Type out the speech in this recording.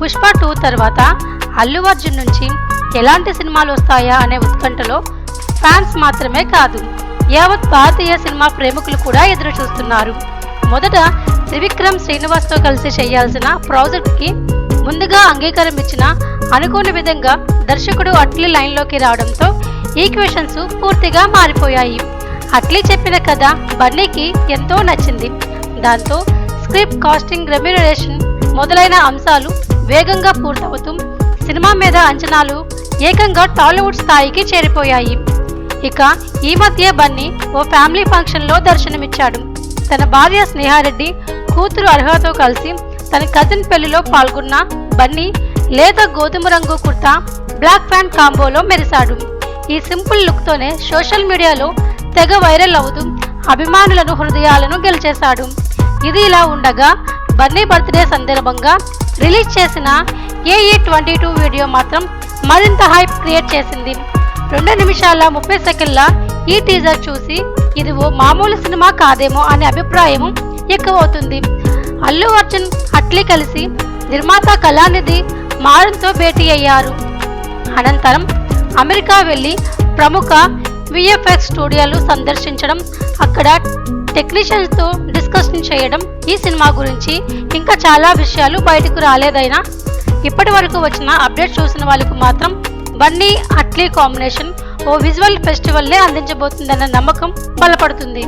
Pushpa two తర్వాత అల్లు అర్జున్ నుంచి ఎలాంటి సినిమాలు వస్తాయా అనే ఉత్కంఠలో ఫ్యాన్స్ మాత్రమే కాదు యావత్ భారతీయ సినిమా ప్రేమికులు కూడా ఎదురు చూస్తున్నారు. మొదట త్రివిక్రమ్ శ్రీనివాస్తో కలిసి చేయాల్సిన ప్రాజెక్ట్కి ముందుగా అంగీకారం ఇచ్చిన అనుకోని విధంగా దర్శకుడు అట్లీ లైన్లోకి రావడంతో ఈక్వేషన్స్ పూర్తిగా మారిపోయాయి. అట్లీ చెప్పిన కథ బన్నీకి ఎంతో నచ్చింది. దాంతో స్క్రిప్ట్ కాస్టింగ్ రెమ్యునరేషన్ మొదలైన అంశాలు వేగంగా పూర్తవుతూ సినిమా మీద అంచనాలు ఏకంగా టాలీవుడ్ స్థాయికి చేరిపోయాయి. ఇక ఈ మధ్య బన్నీ ఓ ఫ్యామిలీ ఫంక్షన్లో దర్శనమిచ్చాడు. తన భార్య స్నేహారెడ్డి కూతురు అర్హతో కలిసి తన కజిన్ పెళ్ళిలో పాల్గొన్న బన్నీ లేత గోధుమ రంగు కుర్తా బ్లాక్ ప్యాంట్ కాంబోలో మెరిశాడు. ఈ సింపుల్ లుక్తోనే సోషల్ మీడియాలో తెగ వైరల్ అవుతూ అభిమానులను హృదయాలను గెలిచేశాడు. ఇది ఇలా ఉండగా బర్నీ బర్త్డే సందర్భంగా రిలీజ్ చేసిన A E twenty two video మాత్రం మరింత హైప్ క్రియేట్ చేసింది. రెండు నిమిషాల ముప్పై సెకండ్ల ఈ టీజర్ చూసి ఇది ఓ మామూలు సినిమా కాదేమో అనే అభిప్రాయం ఎక్కువవుతుంది. అల్లు అర్జున్ అట్లీ కలిసి నిర్మాత కళానిధి మారంతో భేటీ అయ్యారు. అనంతరం అమెరికా వెళ్ళి ప్రముఖ విఎఫ్ఎక్స్ స్టూడియోలు సందర్శించడం అక్కడ టెక్నీషియన్స్తో డిస్కషన్ చేయడం ఈ సినిమా గురించి ఇంకా చాలా విషయాలు బయటకు రాలేదైనా ఇప్పటి వరకు వచ్చిన అప్డేట్ చూసిన వాళ్ళకు మాత్రం బన్నీ అట్లీ కాంబినేషన్ ఓ విజువల్ ఫెస్టివల్నే అందించబోతుందన్న నమ్మకం బలపడుతుంది.